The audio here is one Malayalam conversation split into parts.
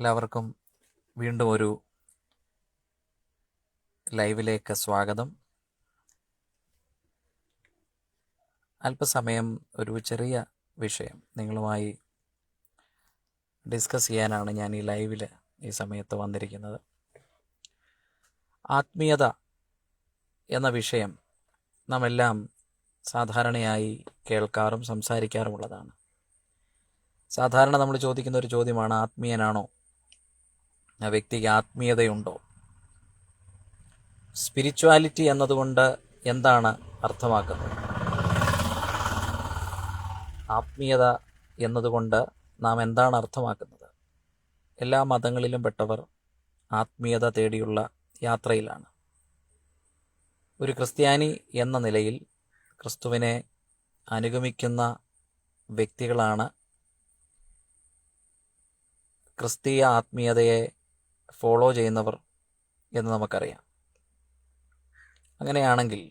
എല്ലാവർക്കും വീണ്ടും ഒരു ലൈവിലേക്ക് സ്വാഗതം. അല്പസമയം ഒരു ചെറിയ വിഷയം നിങ്ങളുമായി ഡിസ്കസ് ചെയ്യാനാണ് ഞാൻ ഈ ലൈവിൽ ഈ സമയത്ത് വന്നിരിക്കുന്നത്. ആത്മീയത എന്ന വിഷയം നാം സാധാരണയായി കേൾക്കാറും സംസാരിക്കാറുമുള്ളതാണ്. സാധാരണ നമ്മൾ ചോദിക്കുന്ന ഒരു ചോദ്യമാണ് ആത്മീയനാണോ ആ വ്യക്തിക്ക് ആത്മീയതയുണ്ടോ? സ്പിരിച്വാലിറ്റി എന്നതുകൊണ്ട് എന്താണ് അർത്ഥമാക്കുന്നത്? ആത്മീയത എന്നതുകൊണ്ട് നാം എന്താണ് അർത്ഥമാക്കുന്നത്? എല്ലാ മതങ്ങളിലും പെട്ടവർ ആത്മീയത തേടിയുള്ള യാത്രയിലാണ്. ഒരു ക്രിസ്ത്യാനി എന്ന നിലയിൽ ക്രിസ്തുവിനെ അനുഗമിക്കുന്ന വ്യക്തികളാണ് ക്രിസ്തീയ ആത്മീയതയെ ഫോളോ ചെയ്യുന്നവർ എന്ന് നമുക്കറിയാം. അങ്ങനെയാണെങ്കിൽ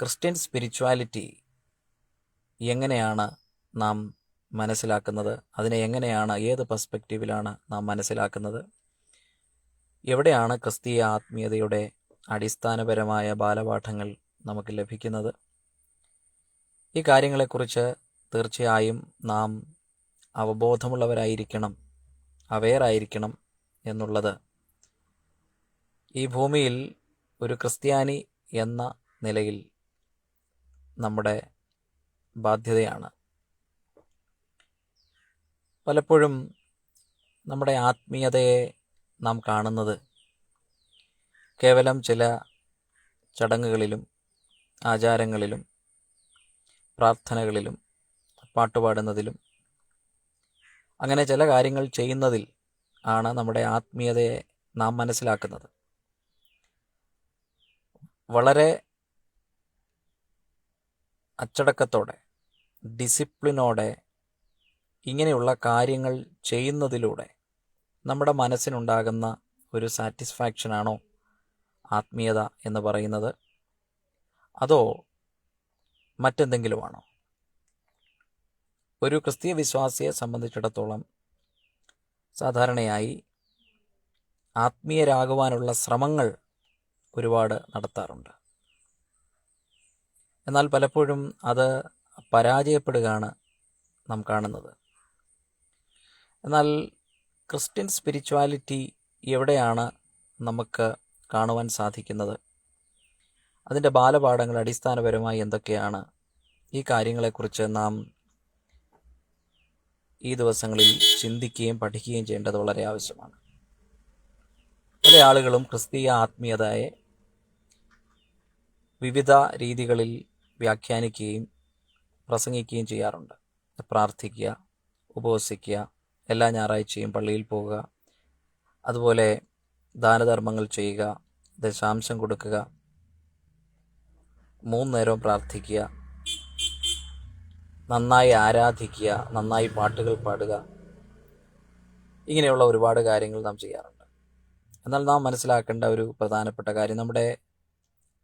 ക്രിസ്ത്യൻ സ്പിരിച്വാലിറ്റി എങ്ങനെയാണ് നാം മനസ്സിലാക്കുന്നത്? അതിനെ എങ്ങനെയാണ് ഏത് പെർസ്പെക്റ്റീവിലാണ് നാം മനസ്സിലാക്കുന്നത്? എവിടെയാണ് ക്രിസ്തീയ ആത്മീയതയുടെ അടിസ്ഥാനപരമായ ബാലപാഠങ്ങൾ നമുക്ക് ലഭിക്കുന്നത്? ഈ കാര്യങ്ങളെക്കുറിച്ച് തീർച്ചയായും നാം അവബോധമുള്ളവരായിരിക്കണം അവെയറായിരിക്കണം എന്നുള്ളത്. ഈ ഭൂമിയിൽ ഒരു ക്രിസ്ത്യാനി എന്ന നിലയിൽ നമ്മുടെ ബാധ്യതയാണ്. പലപ്പോഴും നമ്മുടെ ആത്മീയതയെ നാം കാണുന്നത് കേവലം ചില ചടങ്ങുകളിലും ആചാരങ്ങളിലും പ്രാർത്ഥനകളിലും പാട്ടുപാടുന്നതിലും അങ്ങനെ ചില കാര്യങ്ങൾ ചെയ്യുന്നതിൽ ആണ് നമ്മുടെ ആത്മീയതയെ നാം മനസ്സിലാക്കുന്നത്. വളരെ അച്ചടക്കത്തോടെ ഡിസിപ്ലിനോടെ ഇങ്ങനെയുള്ള കാര്യങ്ങൾ ചെയ്യുന്നതിലൂടെ നമ്മുടെ മനസ്സിനുണ്ടാകുന്ന ഒരു സാറ്റിസ്ഫാക്ഷനാണോ ആത്മീയത എന്ന് പറയുന്നത്? അതോ മറ്റെന്തെങ്കിലുമാണോ? ഒരു ക്രിസ്തീയ വിശ്വാസിയെ സംബന്ധിച്ചിടത്തോളം സാധാരണയായി ആത്മീയരാകുവാനുള്ള ശ്രമങ്ങൾ ഒരുപാട് നടത്താറുണ്ട്. എന്നാൽ പലപ്പോഴും അത് പരാജയപ്പെടുകയാണ് നാം കാണുന്നത്. എന്നാൽ ക്രിസ്ത്യൻ സ്പിരിച്വാലിറ്റി എവിടെയാണ് നമുക്ക് കാണുവാൻ സാധിക്കുന്നത്? അതിന്റെ ബാലപാഠങ്ങൾ അടിസ്ഥാനപരമായി എന്തൊക്കെയാണ്? ഈ കാര്യങ്ങളെക്കുറിച്ച് നാം ഈ ദിവസങ്ങളിൽ ചിന്തിക്കുകയും പഠിക്കുകയും ചെയ്യേണ്ടത് വളരെ ആവശ്യമാണ്. പല ആളുകളും ക്രിസ്തീയ ആത്മീയതയെ വിവിധ രീതികളിൽ വ്യാഖ്യാനിക്കുകയും പ്രസംഗിക്കുകയും ചെയ്യാറുണ്ട്. പ്രാർത്ഥിക്കുക ഉപവസിക്കുക എല്ലാ ഞായറാഴ്ചയും പള്ളിയിൽ പോവുക അതുപോലെ ദാനധർമ്മങ്ങൾ ചെയ്യുക ദശാംശം കൊടുക്കുക മൂന്ന് നേരവും പ്രാർത്ഥിക്കുക നന്നായി ആരാധിക്കുക നന്നായി പാട്ടുകൾ പാടുക. ഇങ്ങനെയുള്ള ഒരുപാട് കാര്യങ്ങൾ നാം ചെയ്യാറുണ്ട്. എന്നാൽ നാം മനസ്സിലാക്കേണ്ട ഒരു പ്രധാനപ്പെട്ട കാര്യം നമ്മുടെ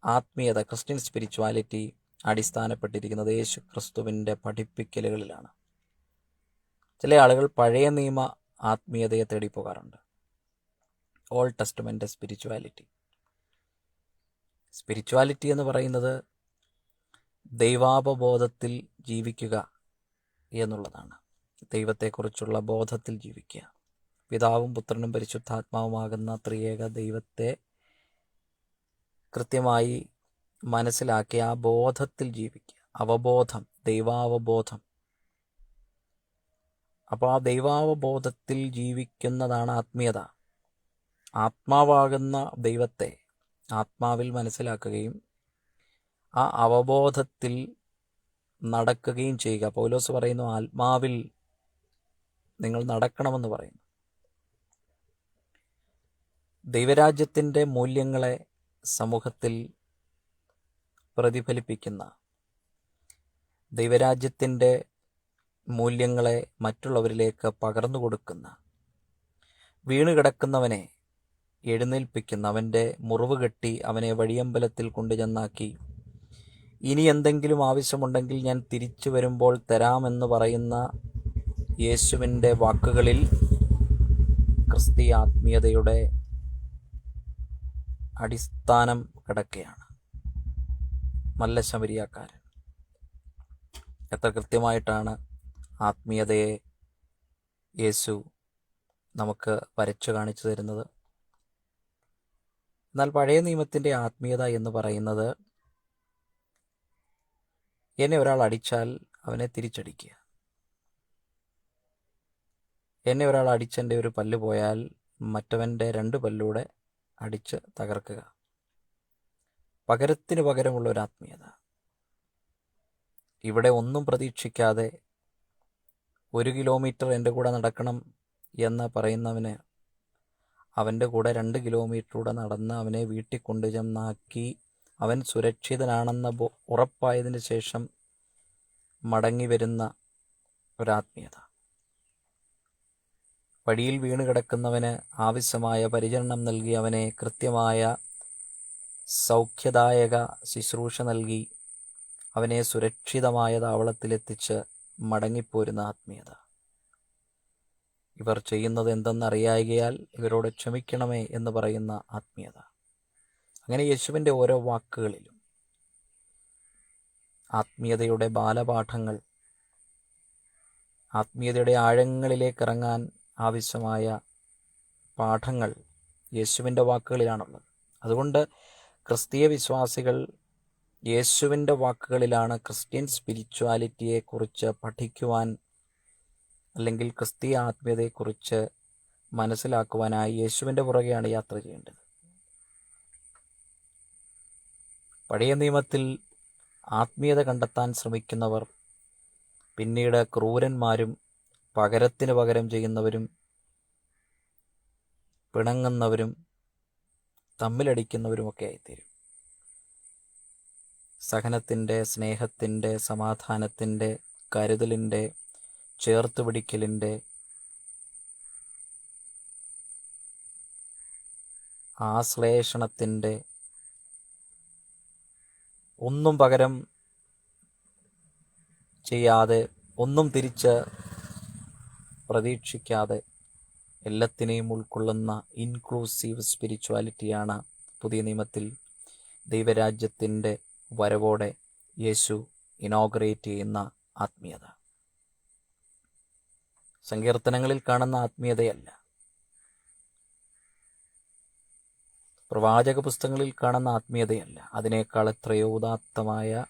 ആത്മീയത ക്രിസ്ത്യൻ സ്പിരിച്വാലിറ്റി അടിസ്ഥാനപ്പെട്ടിരിക്കുന്നത് യേശു ക്രിസ്തുവിന്റെ പഠിപ്പിക്കലുകളിലാണ്. ചില ആളുകൾ പഴയ നിയമ ആത്മീയതയെ തേടി ഓൾ ടെസ്റ്റ്മെന്റ് സ്പിരിച്വാലിറ്റി. സ്പിരിച്വാലിറ്റി എന്ന് പറയുന്നത് ദൈവാപബോധത്തിൽ ജീവിക്കുക എന്നുള്ളതാണ്. ദൈവത്തെക്കുറിച്ചുള്ള ബോധത്തിൽ ജീവിക്കുക. പിതാവും പുത്രനും പരിശുദ്ധാത്മാവുമാകുന്ന ത്രിയേക ദൈവത്തെ കൃത്യമായി മനസ്സിലാക്കി ആ ബോധത്തിൽ ജീവിക്കുക. അവബോധം ദൈവാവബോധം. അപ്പോൾ ആ ദൈവാവബോധത്തിൽ ജീവിക്കുന്നതാണ് ആത്മീയത. ആത്മാവാകുന്ന ദൈവത്തെ ആത്മാവിൽ മനസ്സിലാക്കുകയും ആ അവബോധത്തിൽ നടക്കുകയും ചെയ്യുക. പൗലോസ് പറയുന്നു ആത്മാവിൽ നിങ്ങൾ നടക്കണമെന്ന് പറയുന്നു. ദൈവരാജ്യത്തിന്റെ മൂല്യങ്ങളെ സമൂഹത്തിൽ പ്രതിഫലിപ്പിക്കുന്ന ദൈവരാജ്യത്തിന്റെ മൂല്യങ്ങളെ മറ്റുള്ളവരിലേക്ക് പകർന്നു കൊടുക്കുന്ന വീണുകിടക്കുന്നവനെ എഴുന്നേൽപ്പിക്കുന്ന അവന്റെ മുറിവ് കെട്ടി അവനെ വഴിയമ്പലത്തിൽ കൊണ്ടുചെന്നാക്കി ഇനി എന്തെങ്കിലും ആവശ്യമുണ്ടെങ്കിൽ ഞാൻ തിരിച്ചു വരുമ്പോൾ തരാമെന്ന് പറയുന്ന യേശുവിന്റെ വാക്കുകളിൽ ക്രിസ്തീയ ആത്മീയതയുടെ അടിസ്ഥാനം കിടക്കുകയാണ്. നല്ല ശമരിയാക്കാരൻ. എത്ര കൃത്യമായിട്ടാണ് ആത്മീയതയെ യേശു നമുക്ക് വരച്ചു കാണിച്ചു തരുന്നത്. എന്നാൽ പഴയ നിയമത്തിന്റെ ആത്മീയത എന്ന് പറയുന്നത് എന്നെ ഒരാൾ അടിച്ചാൽ അവനെ തിരിച്ചടിക്കുക. എന്നെ ഒരാൾ അടിച്ചെന്റെ ഒരു പല്ല് പോയാൽ മറ്റവന്റെ രണ്ട് പല്ലൂടെ അടിച്ച് തകർക്കുക. പകരത്തിന് പകരമുള്ള ഒരു ആത്മീയത. ഇവിടെ ഒന്നും പ്രതീക്ഷിക്കാതെ ഒരു കിലോമീറ്റർ എന്റെ കൂടെ നടക്കണം എന്ന് പറയുന്നവന് അവന്റെ കൂടെ രണ്ട് കിലോമീറ്ററൂടെ നടന്ന് അവനെ വീട്ടിൽ കൊണ്ടു ചെന്നാക്കി അവൻ സുരക്ഷിതനാണെന്ന ഉറപ്പായതിനു ശേഷം മടങ്ങി വരുന്ന ഒരാത്മീയത. വഴിയിൽ വീണ് കിടക്കുന്നവന് ആവശ്യമായ പരിചരണം നൽകി അവനെ കൃത്യമായ സൗഖ്യദായക ശുശ്രൂഷ നൽകി അവനെ സുരക്ഷിതമായ താവളത്തിലെത്തിച്ച് മടങ്ങിപ്പോരുന്ന ആത്മീയത. ഇവർ ചെയ്യുന്നത് എന്തെന്നറിയായികയാൽ ഇവരോട് ക്ഷമിക്കണമേ എന്ന് പറയുന്ന ആത്മീയത. അങ്ങനെ യേശുവിന്റെ ഓരോ വാക്കുകളിലും ആത്മീയതയുടെ ബാലപാഠങ്ങൾ ആത്മീയതയുടെ ആഴങ്ങളിലേക്ക് ഇറങ്ങാൻ ആവശ്യമായ പാഠങ്ങൾ യേശുവിന്റെ വാക്കുകളിലാണുള്ളത്. അതുകൊണ്ട് ക്രിസ്തീയ വിശ്വാസികൾ യേശുവിന്റെ വാക്കുകളിലാണ് ക്രിസ്ത്യൻ സ്പിരിച്വാലിറ്റിയെക്കുറിച്ച് പഠിക്കുവാൻ അല്ലെങ്കിൽ ക്രിസ്തീയ ആത്മീയതയെക്കുറിച്ച് മനസ്സിലാക്കുവാനായി യേശുവിന്റെ പുറകെയാണ് യാത്ര ചെയ്യേണ്ടത്. പഴയ നിയമത്തിൽ ആത്മീയത കണ്ടെത്താൻ ശ്രമിക്കുന്നവർ പിന്നീട് ക്രൂരന്മാരും പകരത്തിന് പകരം ചെയ്യുന്നവരും പിണങ്ങുന്നവരും തമ്മിലടിക്കുന്നവരുമൊക്കെ ആയിത്തീരും. സഹനത്തിന്റെ സ്നേഹത്തിന്റെ സമാധാനത്തിന്റെ കരുതലിന്റെ ചേർത്ത് പിടിക്കലിന്റെ ആശ്ലേഷണത്തിന്റെ ഒന്നും പകരം ചെയ്യാതെ ഒന്നും തിരിച്ച് പ്രതീക്ഷിക്കാതെ എല്ലാത്തിനെയും ഉൾക്കൊള്ളുന്ന ഇൻക്ലൂസീവ് സ്പിരിച്വാലിറ്റിയാണ് പുതിയ നിയമത്തിൽ ദൈവരാജ്യത്തിന്റെ വരവോടെ യേശു ഇനോഗ്രേറ്റ് ചെയ്യുന്ന ആത്മീയത. സങ്കീർത്തനങ്ങളിൽ കാണുന്ന ആത്മീയതയല്ല. പ്രവാചക പുസ്തകങ്ങളിൽ കാണുന്ന ആത്മീയതയല്ല. അതിനേക്കാൾ എത്രയോ ഉദാത്തമായ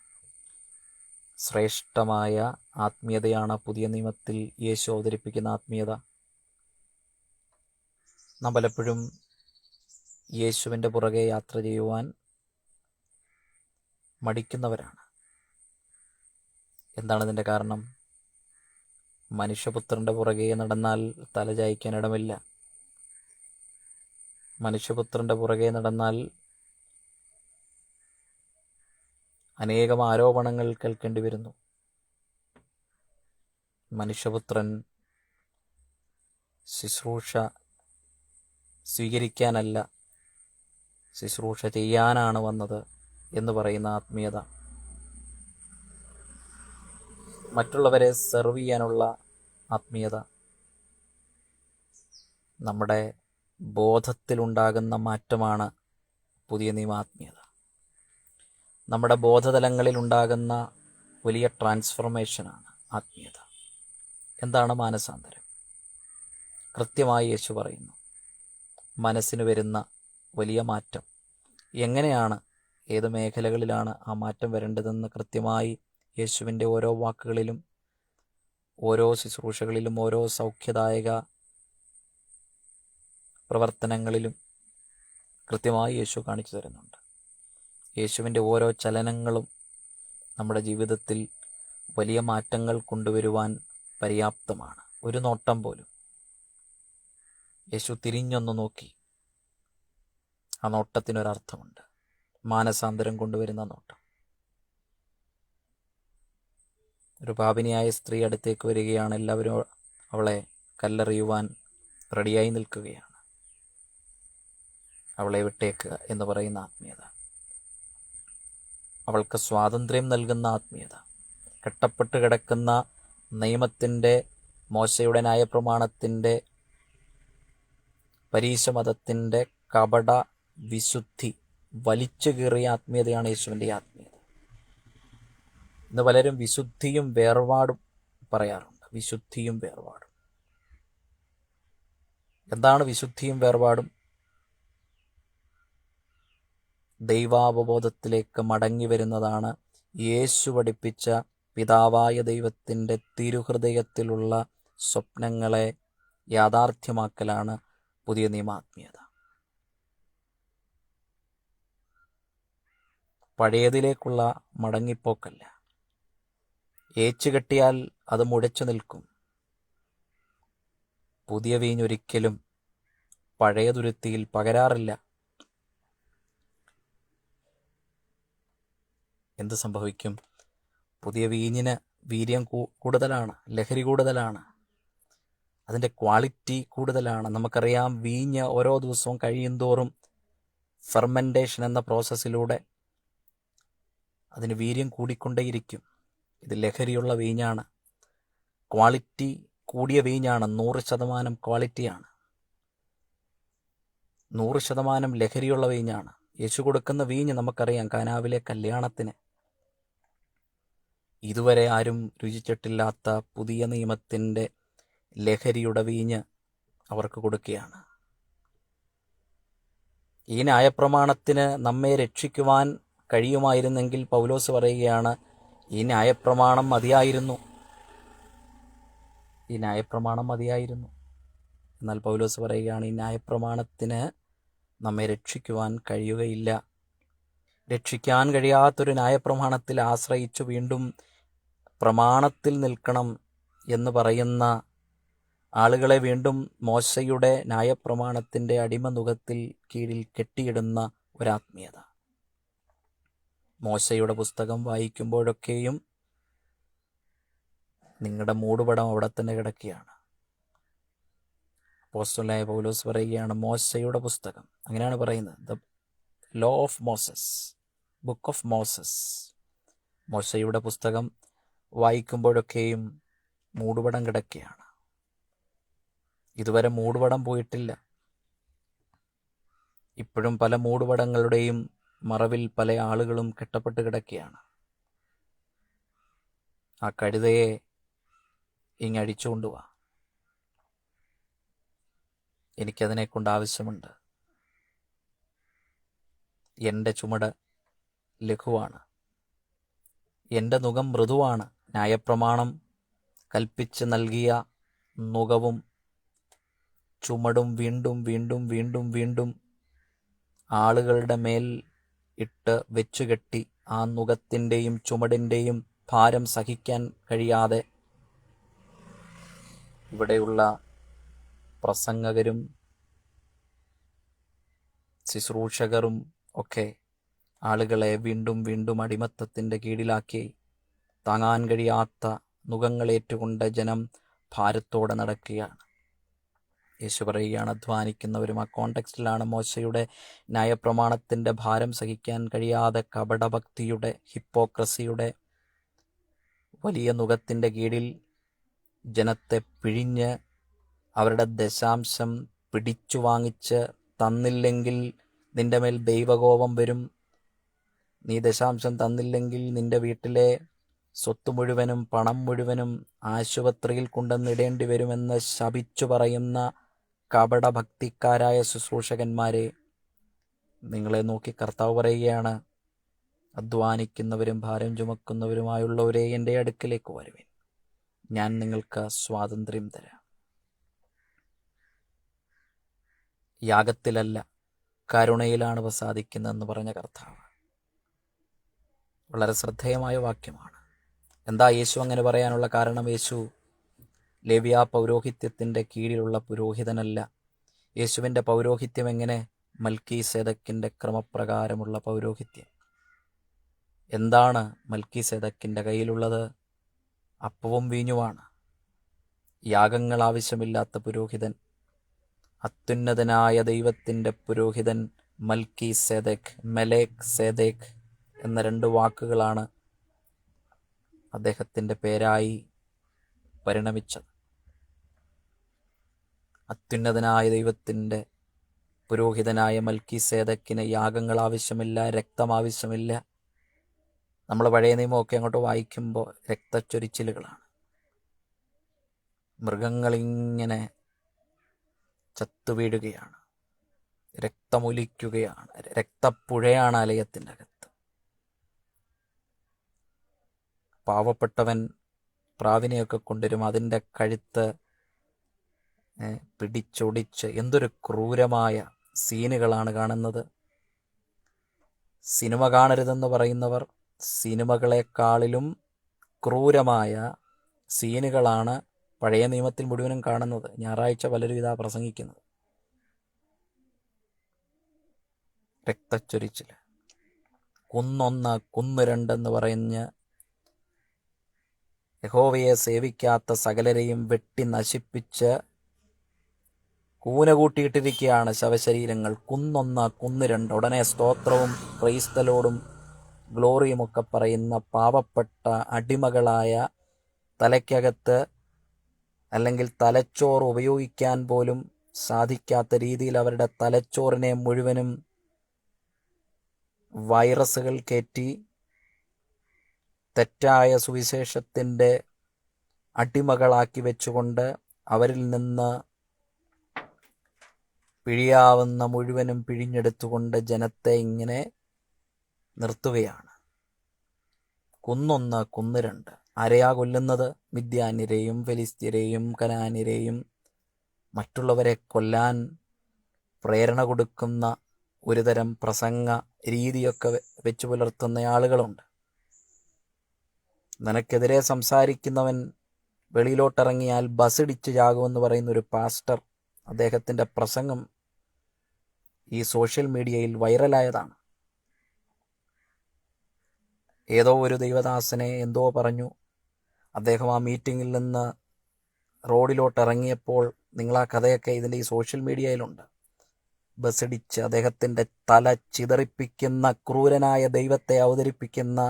ശ്രേഷ്ഠമായ ആത്മീയതയാണ് പുതിയ നിയമത്തിൽ യേശു അവതരിപ്പിക്കുന്ന ആത്മീയത. നാം പലപ്പോഴും യേശുവിന്റെ പുറകെ യാത്ര ചെയ്യുവാൻ മടിക്കുന്നവരാണ്. എന്താണ് ഇതിന്റെ കാരണം? മനുഷ്യപുത്രന്റെ പുറകെ നടന്നാൽ തലചായ്ക്കാൻ ഇടമില്ല. മനുഷ്യപുത്രന്റെ പുറകെ നടന്നാൽ അനേകം ആരോപണങ്ങൾ കേൾക്കേണ്ടി വരുന്നു. മനുഷ്യപുത്രൻ ശുശ്രൂഷ സ്വീകരിക്കാനല്ല ശുശ്രൂഷ ചെയ്യാനാണ് വന്നത് എന്ന് പറയുന്ന ആത്മീയത. മറ്റുള്ളവരെ സെർവ് ചെയ്യാനുള്ള ആത്മീയത നമ്മുടെ ബോധത്തിലുണ്ടാകുന്ന മാറ്റമാണ് പുതിയ നിയമാത്മീയത നമ്മുടെ ബോധതലങ്ങളിൽ ഉണ്ടാകുന്ന വലിയ ട്രാൻസ്ഫർമേഷനാണ് ആത്മീയത. എന്താണ് മാനസാന്തരം? കൃത്യമായി യേശു പറയുന്നു മനസ്സിന് വരുന്ന വലിയ മാറ്റം. എങ്ങനെയാണ് ഏത് മേഖലകളിലാണ് ആ മാറ്റം വരേണ്ടതെന്ന് കൃത്യമായി യേശുവിന്റെ ഓരോ വാക്കുകളിലും ഓരോ ശുശ്രൂഷകളിലും ഓരോ സൗഖ്യദായക പ്രവർത്തനങ്ങളിലും കൃത്യമായി യേശു കാണിച്ചു തരുന്നുണ്ട്. യേശുവിന്റെ ഓരോ ചലനങ്ങളും നമ്മുടെ ജീവിതത്തിൽ വലിയ മാറ്റങ്ങൾ കൊണ്ടുവരുവാൻ പര്യാപ്തമാണ്. ഒരു നോട്ടം പോലും. യേശു തിരിഞ്ഞൊന്ന് നോക്കി. ആ നോട്ടത്തിനൊരർത്ഥമുണ്ട്. മാനസാന്തരം കൊണ്ടുവരുന്ന നോട്ടം. ഒരു പാപിനിയായ സ്ത്രീ അടുത്തേക്ക് വരികയാണ്. എല്ലാവരും അവളെ കല്ലെറിയുവാൻ റെഡിയായി നിൽക്കുകയാണ്. അവളെ വിട്ടേക്കുക എന്ന് പറയുന്ന ആത്മീയത. അവൾക്ക് സ്വാതന്ത്ര്യം നൽകുന്ന ആത്മീയത. കെട്ടപ്പെട്ട് കിടക്കുന്ന നിയമത്തിന്റെ മോശയുടെ ന്യായപ്രമാണത്തിന്റെ പരീശമതത്തിന്റെ കപട വിശുദ്ധി വലിച്ചു കീറിയ ആത്മീയതയാണ് യേശുവിന്റെ ആത്മീയത. ഇന്ന് പലരും വിശുദ്ധിയും വേർപാടും പറയാറുണ്ട്. വിശുദ്ധിയും വേർപാടും. എന്താണ് വിശുദ്ധിയും വേർപാടും? ദൈവാവബോധത്തിലേക്ക് മടങ്ങി വരുന്നതാണ് യേശു പഠിപ്പിച്ച പിതാവായ ദൈവത്തിന്റെ തിരുഹൃദയത്തിലുള്ള സ്വപ്നങ്ങളെ യാഥാർത്ഥ്യമാക്കലാണ് പുതിയ നിയമാത്മീയത. പഴയതിലേക്കുള്ള മടങ്ങിപ്പോക്കല്ല. ഏച്ചു കെട്ടിയാൽ അത് മുടച്ചു നിൽക്കും. പുതിയ വീഞ്ഞൊരിക്കലും പഴയ തുരുത്തിയിൽ പകരാറില്ല. എന്ത് സംഭവിക്കും? പുതിയ വീഞ്ഞിന് വീര്യം കൂടുതലാണ് ലഹരി കൂടുതലാണ്. അതിന്റെ ക്വാളിറ്റി കൂടുതലാണ്. നമുക്കറിയാം വീഞ്ഞ് ഓരോ ദിവസവും കഴിയും തോറും ഫെർമെന്റേഷൻ എന്ന പ്രോസസ്സിലൂടെ അതിന് വീര്യം കൂടിക്കൊണ്ടേയിരിക്കും. ഇത് ലഹരിയുള്ള വീഞ്ഞാണ്. ക്വാളിറ്റി കൂടിയ വീഞ്ഞാണ്. നൂറ് ശതമാനം ക്വാളിറ്റിയാണ്. നൂറ് ശതമാനം ലഹരിയുള്ള വീഞ്ഞാണ്. യേശു കൊടുക്കുന്ന വീഞ്ഞ് നമുക്കറിയാം കാനാവിലെ കല്യാണത്തിന്. ഇതുവരെ ആരും രുചിച്ചിട്ടില്ലാത്ത പുതിയ നിയമത്തിന്റെ ലഹരിയുടെ വീഞ്ഞ് അവർക്ക് കൊടുക്കുകയാണ്. ഈ ന്യായപ്രമാണത്തിന് നമ്മെ രക്ഷിക്കുവാൻ കഴിയുമായിരുന്നെങ്കിൽ പൗലോസ് പറയുകയാണ് ഈ ന്യായപ്രമാണം മതിയായിരുന്നു. ഈ ന്യായപ്രമാണം മതിയായിരുന്നു. എന്നാൽ പൗലോസ് പറയുകയാണ് ഈ ന്യായപ്രമാണത്തിന് നമ്മെ രക്ഷിക്കുവാൻ കഴിയുകയില്ല. രക്ഷിക്കാൻ കഴിയാത്തൊരു ന്യായപ്രമാണത്തിൽ ആശ്രയിച്ചു വീണ്ടും പ്രമാണത്തിൽ നിൽക്കണം എന്ന് പറയുന്ന ആളുകളെ വീണ്ടും മോശയുടെ ന്യായപ്രമാണത്തിന്റെ അടിമനുഖത്തിൽ കീഴിൽ കെട്ടിയിടുന്ന ഒരാത്മീയത. മോശയുടെ പുസ്തകം വായിക്കുമ്പോഴൊക്കെയും നിങ്ങളുടെ മൂടുപടം അവിടെ തന്നെ കിടക്കുകയാണ്. പോസ്റ്റലായ പൗലോസ് പറയുകയാണ് മോശയുടെ പുസ്തകം. അങ്ങനെയാണ് പറയുന്നത്. The law of Moses book of Moses മോശയുടെ പുസ്തകം വായിക്കുമ്പോഴൊക്കെയും മൂടുപടം കിടക്കുകയാണ്. ഇതുവരെ മൂടുപടം പോയിട്ടില്ല. ഇപ്പോഴും പല മൂടുപടങ്ങളുടെയും മറവിൽ പല ആളുകളും കെട്ടപ്പെട്ട് കിടക്കുകയാണ്. ആ കഴുതയെ കൊണ്ടുപോവാ എനിക്കതിനെ കൊണ്ട് ആവശ്യമുണ്ട്. എന്റെ ചുമട് ലഘുവാണ്. എന്റെ നുഖം മൃദുവാണ്. ന്യായപ്രമാണം കൽപ്പിച്ച് നൽകിയ നുഖവും ചുമടും വീണ്ടും വീണ്ടും വീണ്ടും വീണ്ടും ആളുകളുടെ മേൽ ഇട്ട് വെച്ചുകെട്ടി ആ നുഖത്തിന്റെയും ചുമടിന്റെയും ഭാരം സഹിക്കാൻ കഴിയാതെ ഇവിടെയുള്ള പ്രസംഗകരും ശുശ്രൂഷകരും ഒക്കെ ആളുകളെ വീണ്ടും വീണ്ടും അടിമത്തത്തിന്റെ കീഴിലാക്കി. താങ്ങാൻ കഴിയാത്ത നുഖങ്ങളേറ്റുകൊണ്ട് ജനം ഭാരത്തോടെ നടക്കുകയാണ്. യേശു പറയുകയാണ് അധ്വാനിക്കുന്നവരും ആ കോണ്ടെക്സ്റ്റിലാണ് മോശയുടെ ന്യായപ്രമാണത്തിന്റെ ഭാരം സഹിക്കാൻ കഴിയാതെ കപടഭക്തിയുടെ ഹിപ്പോക്രസിയുടെ വലിയ നുഖത്തിന്റെ കീഴിൽ ജനത്തെ പിഴിഞ്ഞ് അവരുടെ ദശാംശം പിടിച്ചു വാങ്ങിച്ച് തന്നില്ലെങ്കിൽ നിന്റെ മേൽ ദൈവകോപം വരും. നീ ദശാംശം തന്നില്ലെങ്കിൽ നിന്റെ വീട്ടിലെ സ്വത്ത് മുഴുവനും പണം മുഴുവനും ആശുപത്രിയിൽ കൊണ്ടുവന്നിടേണ്ടി വരുമെന്ന് ശപിച്ചു പറയുന്ന കപടഭക്തിക്കാരായ ശുശ്രൂഷകന്മാരെ നിങ്ങളെ നോക്കി കർത്താവ് പറയുകയാണ് അധ്വാനിക്കുന്നവരും ഭാരം ചുമക്കുന്നവരുമായുള്ളവരെ എന്റെ അടുക്കിലേക്ക് വരുവേൻ. ഞാൻ നിങ്ങൾക്ക് സ്വാതന്ത്ര്യം തരാം. യാഗത്തിലല്ല കരുണയിലാണ് പ്രസാദിക്കുന്നതെന്ന് പറഞ്ഞ കർത്താവ്. വളരെ ശ്രദ്ധേയമായ വാക്യമാണ്. എന്താ യേശു അങ്ങനെ പറയാനുള്ള കാരണം? യേശു ലേവ്യ പൗരോഹിത്യത്തിന്റെ കീഴിലുള്ള പുരോഹിതനല്ല. യേശുവിന്റെ പൗരോഹിത്യം എങ്ങനെ? മൽക്കി സേതക്കിന്റെ ക്രമപ്രകാരമുള്ള പൗരോഹിത്യം. എന്താണ് മൽക്കി സേതക്കിന്റെ കയ്യിലുള്ളത്? അപ്പവും വീഞ്ഞുമാണ്. യാഗങ്ങൾ ആവശ്യമില്ലാത്ത പുരോഹിതൻ അത്യുന്നതനായ ദൈവത്തിന്റെ പുരോഹിതൻ മൽക്കി സേദേഖ് മെലേക് സേദേഖ് എന്ന രണ്ട് വാക്കുകളാണ് അദ്ദേഹത്തിന്റെ പേരായി പരിണമിച്ചത്. അത്യുന്നതനായ ദൈവത്തിന്റെ പുരോഹിതനായ മൽക്കി സേതക്കിന് യാഗങ്ങൾ ആവശ്യമില്ല രക്തം ആവശ്യമില്ല. നമ്മൾ പഴയ നിയമമൊക്കെ അങ്ങോട്ട് വായിക്കുമ്പോൾ രക്തച്ചൊരിച്ചിലുകളാണ്. മൃഗങ്ങളിങ്ങനെ ചത്തുവീഴുകയാണ്. രക്തമൊലിക്കുകയാണ്. രക്തപ്പുഴയാണ് ആലയത്തിന്റെ അകത്ത്. പാവപ്പെട്ടവൻ പ്രാവിനെയൊക്കെ കൊണ്ടുവരും. അതിന്റെ കഴുത്ത് പിടിച്ചൊടിച്ച് എന്തൊരു ക്രൂരമായ സീനുകളാണ് കാണുന്നത്. സിനിമ കാണരുതെന്ന് പറയുന്നവർ സിനിമകളെക്കാളിലും ക്രൂരമായ സീനുകളാണ് പഴയ നിയമത്തിൽ മുഴുവനും കാണുന്നത് ഞായറാഴ്ച പലരും ഇതാ പ്രസംഗിക്കുന്നത്. രക്തച്ചൊരിച്ചിൽ. കുന്നൊന്ന് കുന്ന് രണ്ടെന്ന് പറഞ്ഞ് യഹോവയെ സേവിക്കാത്ത സകലരെയും വെട്ടി നശിപ്പിച്ച് കൂന കൂട്ടിയിട്ടിരിക്കുകയാണ് ശവശരീരങ്ങൾ. കുന്നൊന്ന് കുന്ന് രണ്ട് ഉടനെ സ്തോത്രവും ക്രൈസ്തലോടും ഗ്ലോറിയുമൊക്കെ പറയുന്ന പാവപ്പെട്ട അടിമകളായ തലയ്ക്കകത്ത് അല്ലെങ്കിൽ തലച്ചോറ് ഉപയോഗിക്കാൻ പോലും സാധിക്കാത്ത രീതിയിൽ അവരുടെ തലച്ചോറിനെ മുഴുവനും വൈറസുകൾ കയറ്റി തെറ്റായ സുവിശേഷത്തിന്റെ അടിമകളാക്കി വെച്ചുകൊണ്ട് അവരിൽ നിന്ന് പിഴിയാവുന്ന മുഴുവനും പിഴിഞ്ഞെടുത്തുകൊണ്ട് ജനത്തെ ഇങ്ങനെ നിർത്തുകയാണ്. കുന്നൊന്ന് കുന്ന് രണ്ട്. ആരെയാ കൊല്ലുന്നത്? മിഥ്യാന്യരെയും ഫെലിസ്ത്യരെയും കനാനിരെയും മറ്റുള്ളവരെ കൊല്ലാൻ പ്രേരണ കൊടുക്കുന്ന ഒരുതരം പ്രസംഗ രീതിയൊക്കെ വെച്ചു പുലർത്തുന്ന ആളുകളുണ്ട്. നിനക്കെതിരെ സംസാരിക്കുന്നവൻ വെളിയിലോട്ടിറങ്ങിയാൽ ബസ്സിടിച്ച് ചാകുമെന്ന് പറയുന്ന ഒരു പാസ്റ്റർ അദ്ദേഹത്തിന്റെ പ്രസംഗം ഈ സോഷ്യൽ മീഡിയയിൽ വൈറലായതാണ്. ഏതോ ഒരു ദൈവദാസനെ എന്തോ പറഞ്ഞു. അദ്ദേഹം ആ മീറ്റിങ്ങിൽ നിന്ന് റോഡിലോട്ട് ഇറങ്ങിയപ്പോൾ നിങ്ങൾ ആ കഥയൊക്കെ ഇതിന്റെ ഈ സോഷ്യൽ മീഡിയയിലുണ്ട്. ബസ്സിടിച്ച് അദ്ദേഹത്തിന്റെ തല ചിതറിപ്പിക്കുന്ന ക്രൂരനായ ദൈവത്തെ അവതരിപ്പിക്കുന്ന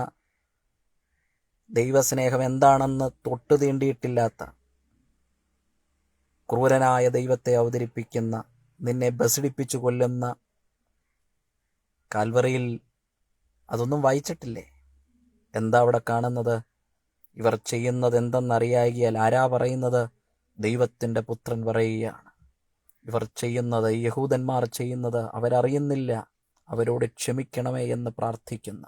ദൈവസ്നേഹം എന്താണെന്ന് തൊട്ടു തീണ്ടിയിട്ടില്ലാത്ത ക്രൂരനായ ദൈവത്തെ അവതരിപ്പിക്കുന്ന നിന്നെ ബസ്സിടിപ്പിച്ചു കൊല്ലുന്ന കാൽവറിയിൽ അതൊന്നും വായിച്ചിട്ടില്ലേ? എന്താ അവിടെ കാണുന്നത്? ഇവർ ചെയ്യുന്നത് എന്തെന്നറിയാകിയാൽ ആരാ പറയുന്നത്? ദൈവത്തിന്റെ പുത്രൻ പറയുകയാണ്. ഇവർ ചെയ്യുന്നത് യഹൂദന്മാർ ചെയ്യുന്നത് അവരറിയുന്നില്ല. അവരോട് ക്ഷമിക്കണമേ എന്ന് പ്രാർത്ഥിക്കുന്നു.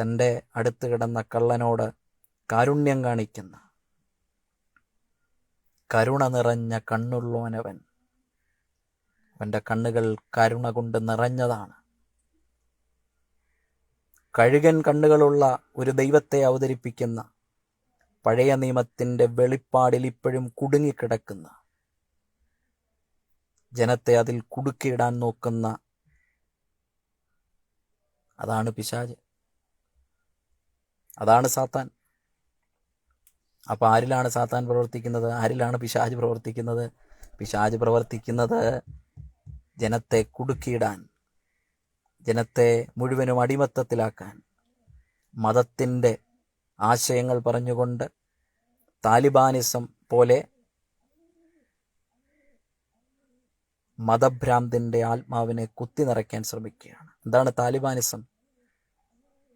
തന്റെ അടുത്ത് കിടന്ന കള്ളനോട് കാരുണ്യം കാണിക്കുന്നു. കരുണ നിറഞ്ഞ കണ്ണുള്ളോനവൻ അവന്റെ കണ്ണുകൾ കരുണ കൊണ്ട് നിറഞ്ഞതാണ്. കഴുകൻ കണ്ണുകളുള്ള ഒരു ദൈവത്തെ അവതരിപ്പിക്കുന്ന പഴയ നിയമത്തിന്റെ വെളിപ്പാടിൽ ഇപ്പോഴും കുടുങ്ങിക്കിടക്കുന്ന ജനത്തെ അതിൽ കുടുക്കിയിടാൻ നോക്കുന്ന അതാണ് പിശാജ്. അതാണ് സാത്താൻ. അപ്പോൾ ആരിലാണ് സാത്താൻ പ്രവർത്തിക്കുന്നത്? ആരിലാണ് പിശാജ് പ്രവർത്തിക്കുന്നത്? പിശാജ് പ്രവർത്തിക്കുന്നത് ജനത്തെ കുടുക്കിയിടാൻ ജനത്തെ മുഴുവനും അടിമത്തത്തിലാക്കാൻ മതത്തിന്റെ ആശയങ്ങൾ പറഞ്ഞുകൊണ്ട് താലിബാനിസം പോലെ മതഭ്രാന്തിന്റെ ആത്മാവിനെ കുത്തി നിറയ്ക്കാൻ ശ്രമിക്കുകയാണ്. എന്താണ് താലിബാനിസം?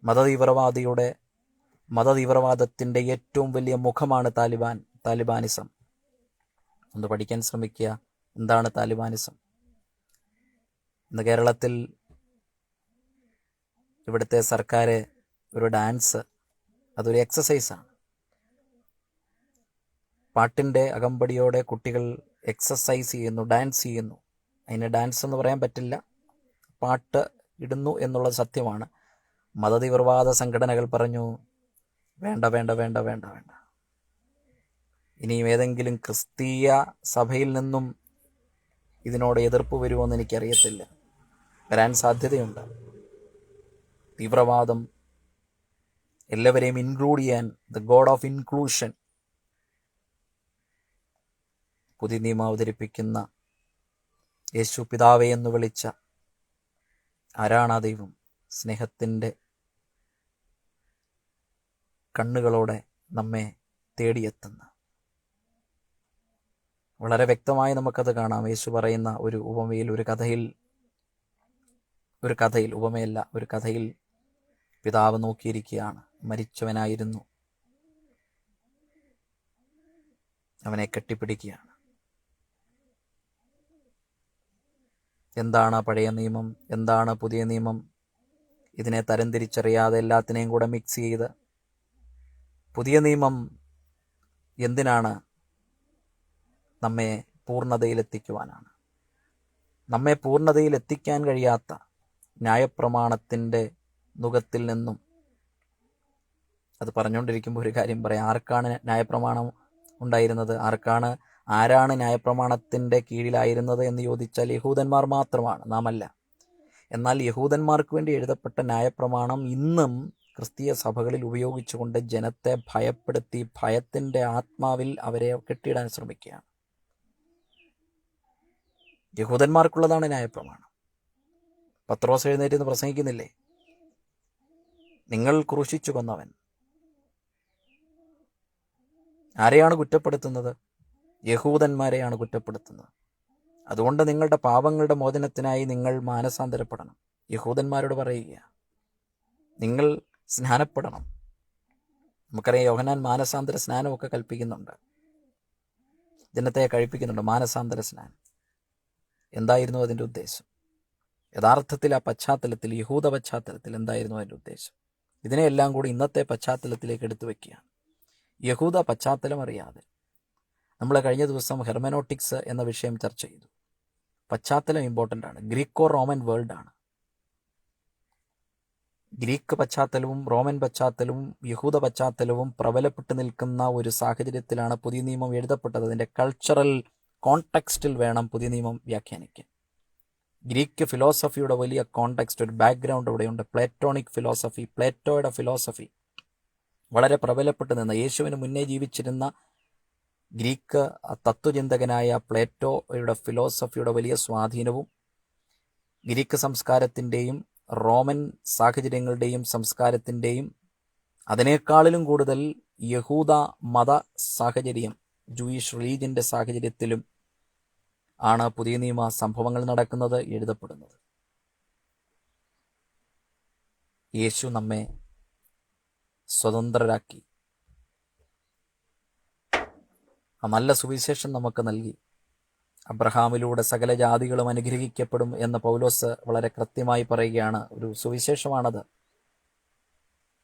മതതീവ്രവാദിയുടെ മതതീവ്രവാദത്തിന്റെ ഏറ്റവും വലിയ മുഖമാണ് താലിബാൻ താലിബാനിസം. ഒന്ന് പഠിക്കാൻ ശ്രമിക്കുക. എന്താണ് താലിബാനിസം? ഇന്ന് കേരളത്തിൽ ഇവിടുത്തെ സർക്കാർ ഒരു ഡാൻസ് അതൊരു എക്സസൈസാണ് പാട്ടിന്റെ അകമ്പടിയോടെ കുട്ടികൾ എക്സസൈസ് ചെയ്യുന്നു ഡാൻസ് ചെയ്യുന്നു. അതിന് ഡാൻസ് എന്ന് പറയാൻ പറ്റില്ല. പാട്ട് ഇടുന്നു എന്നുള്ളത് സത്യമാണ്. മതതീവ്രവാദ സംഘടനകൾ പറഞ്ഞു വേണ്ട വേണ്ട വേണ്ട വേണ്ട വേണ്ട. ഇനിയും ഏതെങ്കിലും ക്രിസ്തീയ സഭയിൽ നിന്നും ഇതിനോട് എതിർപ്പ് വരുമോ എന്ന് എനിക്കറിയത്തില്ല. വരാൻ സാധ്യതയുണ്ട്. തീവ്രവാദം എല്ലാവരെയും ഇൻക്ലൂഡ് ചെയ്യാൻ ദ ഗോഡ് ഓഫ് ഇൻക്ലൂഷൻ പുതിയ നിയമം അവതരിപ്പിക്കുന്ന യേശു പിതാവേ എന്ന് വിളിച്ച ആരാണ് ആ ദൈവം? സ്നേഹത്തിന്റെ കണ്ണുകളോടെ നമ്മെ തേടിയെത്തുന്ന. വളരെ വ്യക്തമായി നമുക്കത് കാണാം. യേശു പറയുന്ന ഒരു ഉപമയിൽ ഒരു കഥയിൽ ഒരു കഥയിൽ ഉപമയല്ല ഒരു കഥയിൽ പിതാവ് നോക്കിയിരിക്കുകയാണ്. മരിച്ചവനായിരുന്നു. അവനെ കെട്ടിപ്പിടിക്കുകയാണ്. എന്താണ് പഴയ നിയമം? എന്താണ് പുതിയ നിയമം? ഇതിനെ തരംതിരിച്ചറിയാതെ എല്ലാത്തിനെയും കൂടെ മിക്സ് ചെയ്ത് പുതിയ നിയമം എന്തിനാണ് നമ്മെ പൂർണതയിലെത്തിക്കുവാനാണ്? നമ്മെ പൂർണതയിൽ എത്തിക്കാൻ കഴിയാത്ത ന്യായപ്രമാണത്തിന്റെ നുഖത്തിൽ നിന്നും അത് പറഞ്ഞുകൊണ്ടിരിക്കുമ്പോൾ ഒരു കാര്യം പറയാം. ആർക്കാണ് ന്യായപ്രമാണം ഉണ്ടായിരുന്നത്? ആർക്കാണ് ആരാണ് ന്യായപ്രമാണത്തിന്റെ കീഴിലായിരുന്നത് എന്ന് ചോദിച്ചാൽ യഹൂദന്മാർ മാത്രമാണ് നാം അല്ല എന്നാൽ യഹൂദന്മാർക്ക് വേണ്ടി എഴുതപ്പെട്ട ന്യായപ്രമാണം ഇന്നും ക്രിസ്തീയ സഭകളിൽ ഉപയോഗിച്ചുകൊണ്ട് ജനത്തെ ഭയപ്പെടുത്തി ഭയത്തിന്റെ ആത്മാവിൽ അവരെ കെട്ടിയിടാൻ ശ്രമിക്കുകയാണ്. യഹൂദന്മാർക്കുള്ളതാണ് ന്യായപ്രമാണം. പത്രോസ് എഴുന്നേറ്റ് പ്രസംഗിക്കുന്നില്ലേ? നിങ്ങൾ ക്രൂശിച്ചു കൊന്നവൻ. ആരെയാണ് കുറ്റപ്പെടുത്തുന്നത്? യഹൂദന്മാരെയാണ് കുറ്റപ്പെടുത്തുന്നത്. അതുകൊണ്ട് നിങ്ങളുടെ പാപങ്ങളുടെ മോചനത്തിനായി നിങ്ങൾ മാനസാന്തരപ്പെടണം. യഹൂദന്മാരോട് പറയുക നിങ്ങൾ സ്നാനപ്പെടണം. നമുക്കറിയാം യോഹനാൻ മാനസാന്തര സ്നാനമൊക്കെ കൽപ്പിക്കുന്നുണ്ട്. ജനത്തെ കഴിപ്പിക്കുന്നുണ്ട് മാനസാന്തര സ്നാനം. എന്തായിരുന്നു അതിന്റെ ഉദ്ദേശം? യഥാർത്ഥത്തിൽ ആ പശ്ചാത്തലത്തിൽ യഹൂദ പശ്ചാത്തലത്തിൽ എന്തായിരുന്നു അതിന്റെ ഉദ്ദേശം? ഇതിനെയെല്ലാം കൂടി ഇന്നത്തെ പശ്ചാത്തലത്തിലേക്ക് എടുത്തു വയ്ക്കുകയാണ് യഹൂദ പശ്ചാത്തലം അറിയാതെ നമ്മൾ കഴിഞ്ഞ ദിവസം ഹെർമനോട്ടിക്സ് എന്ന വിഷയം ചർച്ച ചെയ്തു. പശ്ചാത്തലം ഇമ്പോർട്ടന്റ് ആണ്. ഗ്രീക്കോ റോമൻ വേൾഡ് ആണ്. ഗ്രീക്ക് പശ്ചാത്തലവും റോമൻ പശ്ചാത്തലവും യഹൂദ പശ്ചാത്തലവും പ്രബലപ്പെട്ടു നിൽക്കുന്ന ഒരു സാഹചര്യത്തിലാണ് പുതിയ നിയമം എഴുതപ്പെട്ടത്. അതിന്റെ കൾച്ചറൽ കോൺടെക്സ്റ്റിൽ വേണം പുതിയ നിയമം വ്യാഖ്യാനിക്കാൻ. ഗ്രീക്ക് ഫിലോസഫിയുടെ വലിയ കോണ്ടെക്സ്റ്റ് ഒരു ബാക്ക്ഗ്രൗണ്ട് ഇവിടെയുണ്ട്. പ്ലേറ്റോണിക് ഫിലോസഫി പ്ലേറ്റോയുടെ ഫിലോസഫി വളരെ പ്രബലപ്പെട്ടു നിന്ന യേശുവിന് മുന്നേ ജീവിച്ചിരുന്ന ഗ്രീക്ക് തത്വചിന്തകനായ പ്ലേറ്റോയുടെ ഫിലോസഫിയുടെ വലിയ സ്വാധീനവും ഗ്രീക്ക് സംസ്കാരത്തിന്റെയും റോമൻ സാഹചര്യങ്ങളുടെയും സംസ്കാരത്തിന്റെയും അതിനേക്കാളിലും കൂടുതൽ യഹൂദ മത സാഹചര്യം ജൂയിഷ് റിലീജിയന്റെ സാഹചര്യത്തിലും ആണ് പുതിയ നിയമ സംഭവങ്ങൾ നടക്കുന്നത് എഴുതപ്പെടുന്നത്. യേശു നമ്മെ സ്വതന്ത്രരാക്കി. ആ നല്ല സുവിശേഷം നമുക്ക് നൽകി. അബ്രഹാമിലൂടെ സകല ജാതികളും അനുഗ്രഹിക്കപ്പെടും എന്ന് പൗലോസ് വളരെ കൃത്യമായി പറയുകയാണ്. ഒരു സുവിശേഷമാണത്.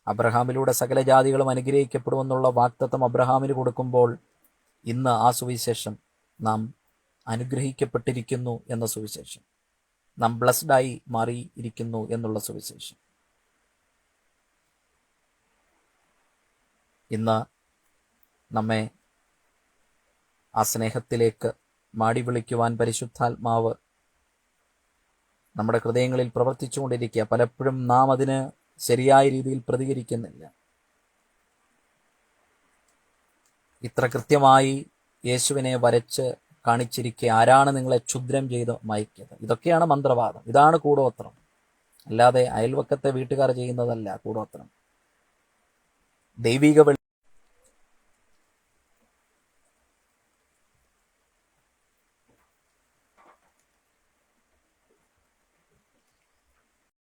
അബ്രഹാമിലൂടെ സകല ജാതികളും അനുഗ്രഹിക്കപ്പെടുമെന്നുള്ള വാക്തത്വം അബ്രഹാമിന് കൊടുക്കുമ്പോൾ ഇന്ന് ആ സുവിശേഷം നാം അനുഗ്രഹിക്കപ്പെട്ടിരിക്കുന്നു എന്ന സുവിശേഷം. നാം ബ്ലസ്ഡായി മാറിയിരിക്കുന്നു എന്നുള്ള സുവിശേഷം. ഇന്ന് നമ്മെ ആ സ്നേഹത്തിലേക്ക് മാടി വിളിക്കുവാൻ പരിശുദ്ധാത്മാവ് നമ്മുടെ ഹൃദയങ്ങളിൽ പ്രവർത്തിച്ചുകൊണ്ടിരിക്കുക. പലപ്പോഴും നാം അതിന് ശരിയായ രീതിയിൽ പ്രതികരിക്കുന്നില്ല. ഇത്ര കൃത്യമായി യേശുവിനെ വരച്ച് കാണിച്ചിരിക്കുക ആരാണ് നിങ്ങളെ ക്ഷുദ്രം ചെയ്ത് മയക്കിയത്? ഇതൊക്കെയാണ് മന്ത്രവാദം. ഇതാണ് കൂടോത്രം. അല്ലാതെ അയൽവക്കത്തെ വീട്ടുകാർ ചെയ്യുന്നതല്ല കൂടോത്രം. ദൈവിക